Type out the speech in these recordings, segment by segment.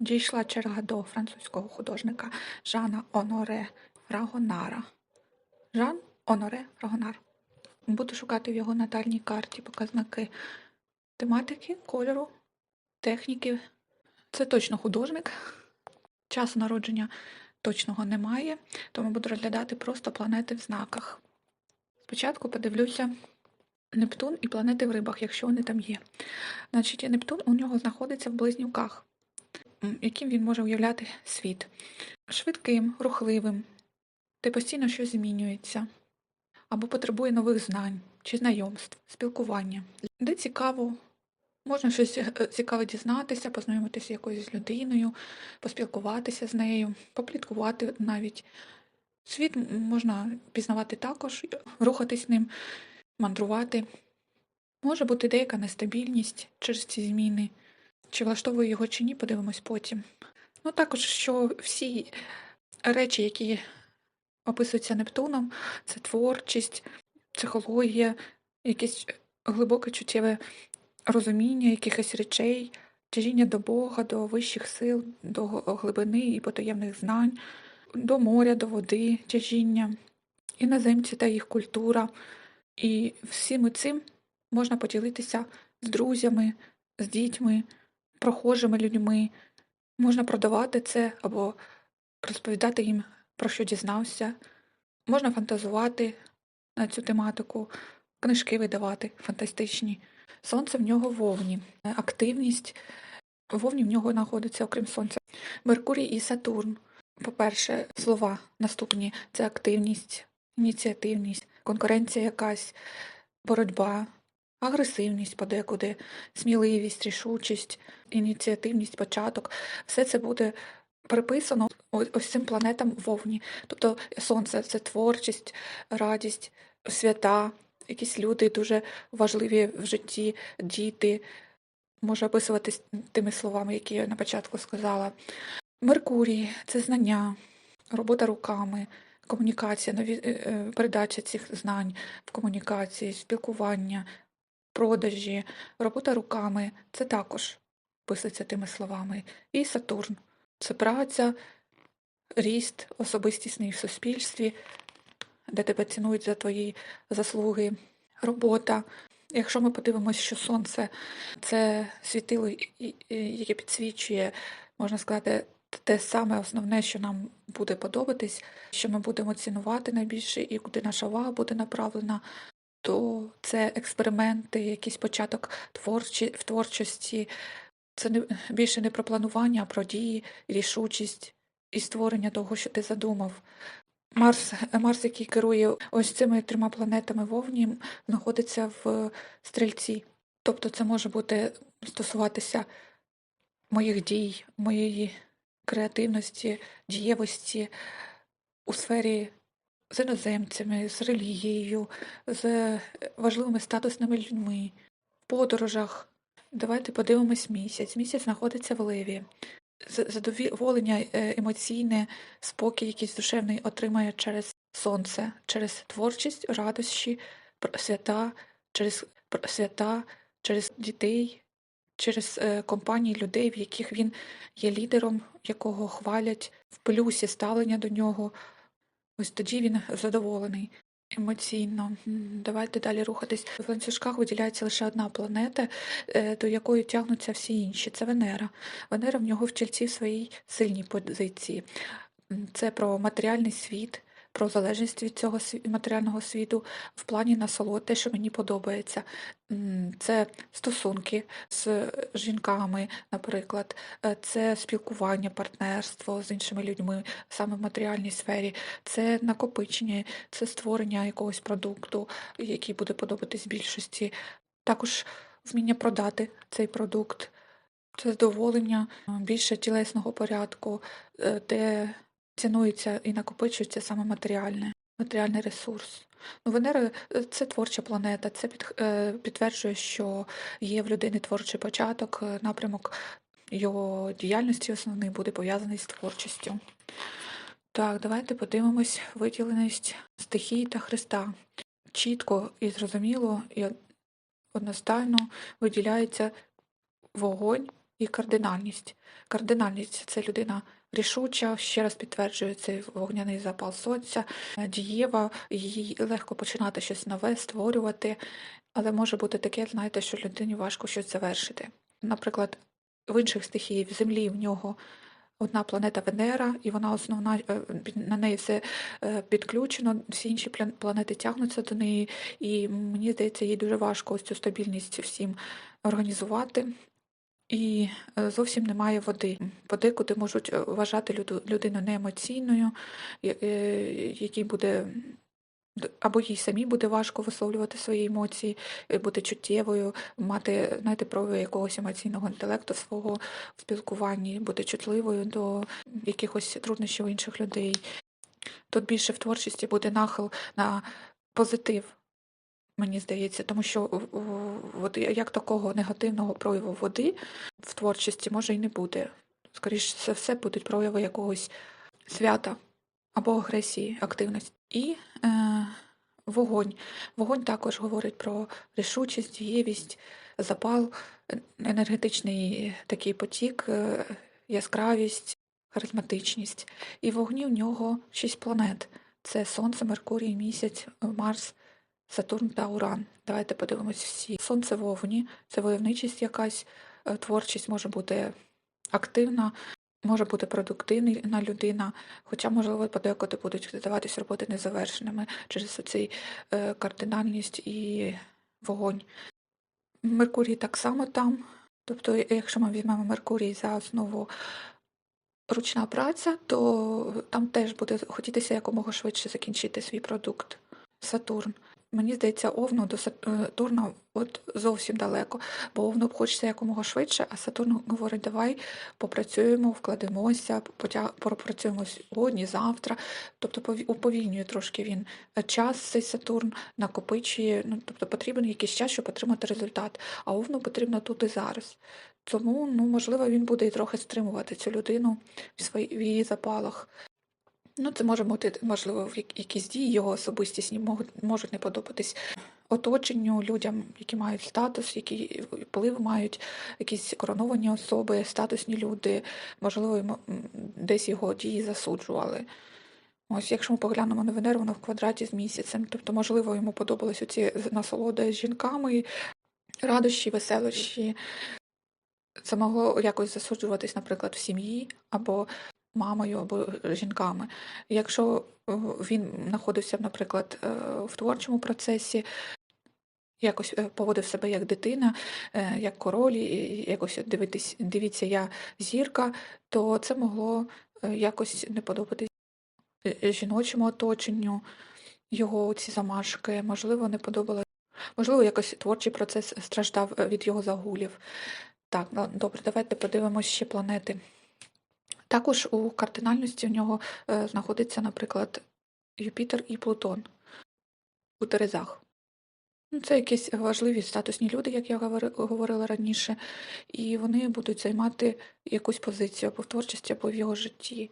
дійшла черга до французького художника Жана Оноре Рагонара. Жан Оноре Рагонар. Буду шукати в його натальній карті показники тематики, кольору, техніки. Це точно художник. Часу народження точного немає, тому буду розглядати просто планети в знаках. Спочатку подивлюся Нептун і планети в рибах, якщо вони там є. Значить, Нептун у нього знаходиться в близнюках, яким він може уявляти світ. Швидким, рухливим, де постійно щось змінюється, або потребує нових знань чи знайомств, спілкування. Де цікаво, можна щось е, цікаве дізнатися, познайомитися з якоюсь людиною, поспілкуватися з нею, попліткувати навіть. Світ можна пізнавати також, рухатись ним, мандрувати. Може бути деяка нестабільність через ці зміни. Чи влаштовує його чи ні, подивимось потім. Ну, також, що всі речі, які описуються Нептуном, це творчість, психологія, якесь глибоке чуттєве розуміння якихось речей, тяжіння до Бога, до вищих сил, до глибини і потаємних знань, до моря, до води, тяжіння, іноземці та їх культура. І всім цим можна поділитися з друзями, з дітьми, прохожими людьми. Можна продавати це або розповідати їм, про що дізнався. Можна фантазувати на цю тематику, книжки видавати фантастичні. Сонце в нього вовні, активність. Вовні в нього знаходиться, окрім сонця. Меркурій і Сатурн. По-перше, слова наступні це активність, ініціативність, конкуренція якась, боротьба, агресивність подекуди, сміливість, рішучість, ініціативність, початок. Все це буде приписано ось цим планетам вовні. Тобто сонце це творчість, радість, свята, якісь люди дуже важливі в житті, діти. Може описуватись тими словами, які я на початку сказала. Меркурій це знання, робота руками, комунікація, нові, е, е, передача цих знань в комунікації, спілкування, продажі, робота руками це також писується тими словами. І Сатурн це праця, ріст особистісний в суспільстві, де тебе цінують за твої заслуги, робота. Якщо ми подивимося, що сонце це світило, яке підсвічує, можна сказати, те саме основне, що нам буде подобатись, що ми будемо цінувати найбільше і куди наша увага буде направлена, то це експерименти, якийсь початок творчі, в творчості. Це не, більше не про планування, а про дії, рішучість і створення того, що ти задумав. Марс, Марс, який керує ось цими трьома планетами вовні, знаходиться в стрільці. Тобто це може бути стосуватися моїх дій, моєї креативності, дієвості у сфері з іноземцями, з релігією, з важливими статусними людьми, в подорожах. Давайте подивимось місяць. Місяць знаходиться в Леві. Задоволення е, емоційне, спокій якийсь душевний отримає через сонце, через творчість, радощі, свята, через свята, через дітей, через е, компанії людей, в яких він є лідером, якого хвалять, в плюсі ставлення до нього. Ось тоді він задоволений емоційно. Давайте далі рухатись. В ланцюжках виділяється лише одна планета, е, до якої тягнуться всі інші. Це Венера. Венера в нього в чільці в своїй сильній позиції. Це про матеріальний світ, про залежність від цього матеріального світу в плані насолод, те, що мені подобається. Це стосунки з жінками, наприклад, Е, це спілкування, партнерство з іншими людьми саме в матеріальній сфері, це накопичення, це створення якогось продукту, який буде подобатись більшості. Також вміння продати цей продукт, це задоволення е, більше тілесного порядку, е, де цінується і накопичується саме матеріальне, матеріальний ресурс. Ну, Венера це творча планета, це під, е, підтверджує, що є в людини творчий початок, е, напрямок його діяльності основний буде пов'язаний з творчістю. Так, давайте подивимось виділеність стихії та Христа. Чітко і зрозуміло і одностайно виділяється вогонь і кардинальність. Кардинальність це людина рішуча, ще раз підтверджує цей вогняний запал сонця, дієва, їй легко починати щось нове, створювати, але може бути таке, знаєте, що людині важко щось завершити. Наприклад, в інших стихій, в землі в нього одна планета Венера, і вона основна, е, на неї все е, підключено, всі інші планети тягнуться до неї, і мені здається, їй дуже важко ось цю стабільність всім організувати. І е, зовсім немає води. Води, куди можуть е, вважати люду- людину неемоційною, е, якій буде або їй самій буде важко висловлювати свої емоції, бути чуттєвою, мати, знаєте, прояви якогось емоційного інтелекту свого в спілкуванні, бути чутливою до якихось труднощів інших людей. Тут більше в творчості буде нахил на позитив, мені здається, тому що от як такого негативного прояву води в творчості може і не буде. Скоріше за все, будуть прояви якогось свята або агресії, активності. І е, вогонь. Вогонь також говорить про рішучість, дієвість, запал, е- енергетичний такий потік, е, яскравість, харизматичність. І вогні в нього шість планет: це Сонце, Меркурій, Місяць, Марс, Сатурн та Уран. Давайте подивимось всі. Сонце в вогні це войовничість якась, е, творчість може бути активна, може бути продуктивна людина, хоча, можливо, подекуди будуть здаватись роботи незавершеними через цей кардинальність і вогонь. Меркурій так само там. Тобто, якщо ми візьмемо Меркурій за основу ручна праця, то там теж буде хотітися якомога швидше закінчити свій продукт. Сатурн. Мені здається, Овну до Сатурна от зовсім далеко, бо Овну хочеться якомога швидше, а Сатурн говорить, давай попрацюємо, вкладемося, потя- попрацюємо сьогодні, завтра. Тобто пові- уповільнює трошки він час цей Сатурн, накопичує, ну, тобто потрібен якийсь час, щоб отримати результат, а Овну потрібно тут і зараз. Тому, ну, можливо, він буде і трохи стримувати цю людину в, свої, запалах. Ну, це може бути, можливо, в якісь дії його особистісні можуть, не подобатись оточенню, людям, які мають статус, які вплив мають, якісь короновані особи, статусні люди, можливо, десь його дії засуджували. Ось, якщо ми поглянемо на Венеру, вона в квадраті з місяцем, тобто, можливо, йому подобались оці насолоди з жінками, радощі, веселощі. Це могло якось засуджуватись, наприклад, в сім'ї або мамою, або жінками. Якщо е, він знаходився, наприклад, е, в творчому процесі, якось е, поводив себе як дитина, е, як король, і якось дивитись, дивіться, я зірка, то це могло е, якось не подобатись е, жіночому оточенню, його ці замашки, можливо, не подобалось. Можливо, якось творчий процес страждав е, від його загулів. Так, добре, давайте подивимося ще планети. Також у кардинальності в нього е, знаходиться, наприклад, Юпітер і Плутон у Терезах. Ну, Це якісь важливі статусні люди, як я говорила раніше, і вони будуть займати якусь позицію або в творчості, або в його житті.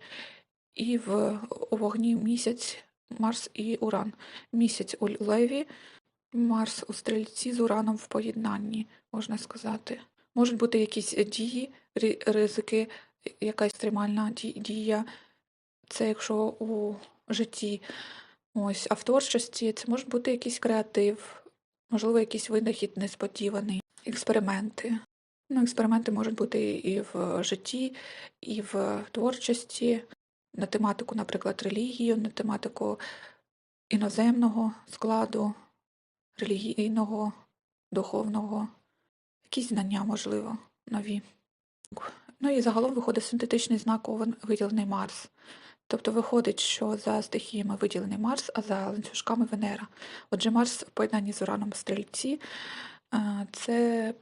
І в вогні місяць, Марс і Уран. Місяць у Леві, Марс у стрільці з Ураном в поєднанні, можна сказати. Можуть бути якісь дії, ризики, якась екстремальна дія. Це якщо у житті. Ось, а в творчості це може бути якийсь креатив, можливо, якийсь винахід несподіваний, експерименти. Ну, експерименти можуть бути і в житті, і в творчості, на тематику, наприклад, релігію, на тематику іноземного складу, релігійного, духовного, якісь знання, можливо, нові. Ну і загалом виходить синтетичний знак овен виділений Марс. Тобто виходить, що за стихіями виділений Марс, а за ланцюжками Венера. Отже, Марс в поєднанні з Ураном в стрільці е, це,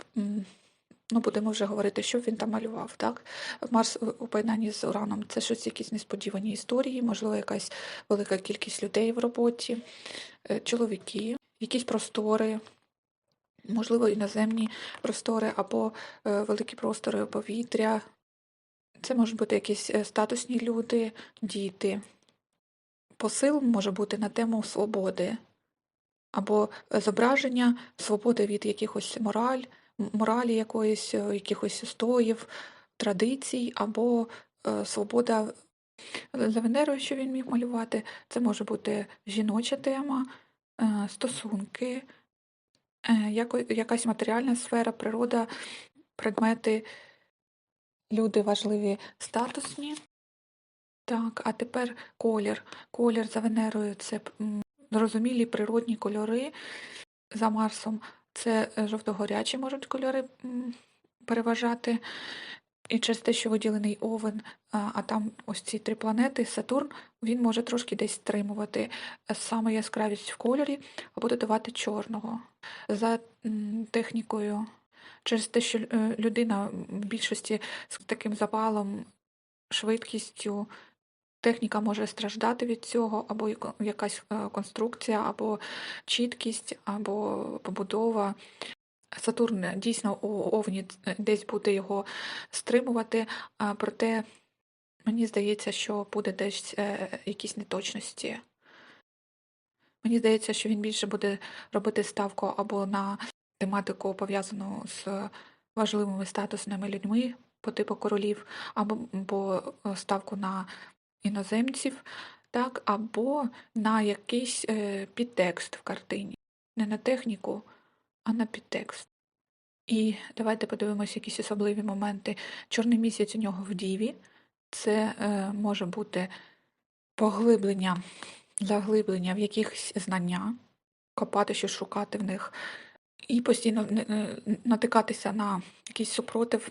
ну будемо вже говорити, що він там малював. Так? Марс у- поєднанні з Ураном це щось якісь несподівані історії, можливо, якась велика кількість людей в роботі, е, чоловіки, якісь простори. Можливо, іноземні простори або е, великі простори повітря. Це можуть бути якісь е, статусні люди, діти. Посил може бути на тему свободи або е, зображення свободи від якихось мораль, моралі якоїсь, е, якихось устоїв, традицій, або свобода за Венерою, що він міг малювати, це може бути жіноча тема, стосунки, якась матеріальна сфера, природа, предмети, люди важливі, статусні. Так, а тепер колір. Колір за Венерою це зрозумілі природні кольори. За Марсом це е, жовто-горячі можуть кольори переважати. І через те, що виділений овен, а, там ось ці три планети, Сатурн, він може трошки десь стримувати е, саме яскравість в кольорі або додавати чорного. За технікою, через те, що е, людина в більшості з таким запалом, швидкістю, техніка може страждати від цього, або якась е, конструкція, або чіткість, або побудова. Сатурн е, дійсно у Овні десь буде його стримувати, проте мені здається, що буде десь якісь неточності. Мені здається, що він більше буде робити ставку або на тематику, пов'язану з важливими статусними людьми по типу королів, або або е, ставку на іноземців, так, або на якийсь е, підтекст в картині. Не на техніку, а на підтекст. І давайте подивимося якісь особливі моменти. Чорний місяць у нього в Діві. Це е, може бути поглиблення, заглиблення в якихось знання, копати щось, шукати в них, і постійно е, натикатися на якийсь супротив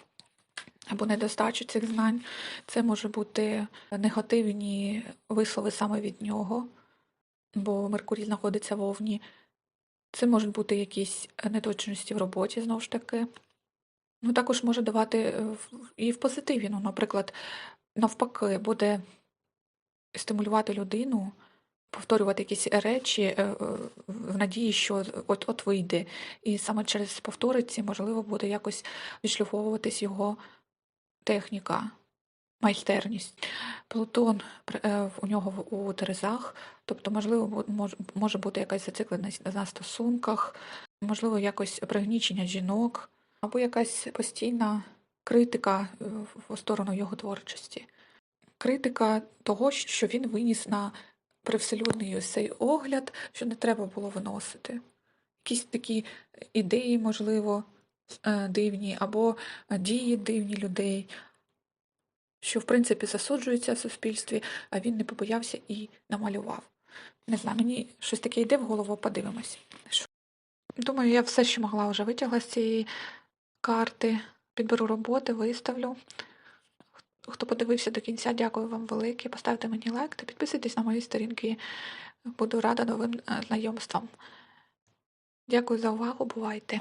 або недостачу цих знань. Це може бути негативні вислови саме від нього, бо Меркурій знаходиться в Овні. Це можуть бути якісь неточності в роботі, знову ж таки. Ну, також може давати е, і в позитиві. Ну, наприклад, навпаки, буде стимулювати людину повторювати якісь речі е, е, в надії, що от от вийде. І саме через повториці, можливо, буде якось відшліфовуватись його техніка, майстерність. Плутон при- е, у нього у Терезах, тобто, можливо, може бути якась зацикленість на стосунках, можливо, якось пригнічення жінок, або якась постійна критика в сторону його творчості. Критика того, що він виніс на привселюдний ось цей огляд, що не треба було виносити. Якісь такі ідеї, можливо, е, дивні, або е, дії дивні людей, що, в принципі, засуджуються в суспільстві, а він не побоявся і намалював. Не знаю, мені щось таке йде в голову, подивимось. Думаю, я все, що могла, вже витягла з цієї карти. Підберу роботи, виставлю. Хто подивився до кінця, дякую вам велике. Поставте мені лайк та підписуйтесь на мої сторінки. Буду рада новим е, знайомствам. Дякую за увагу, бувайте!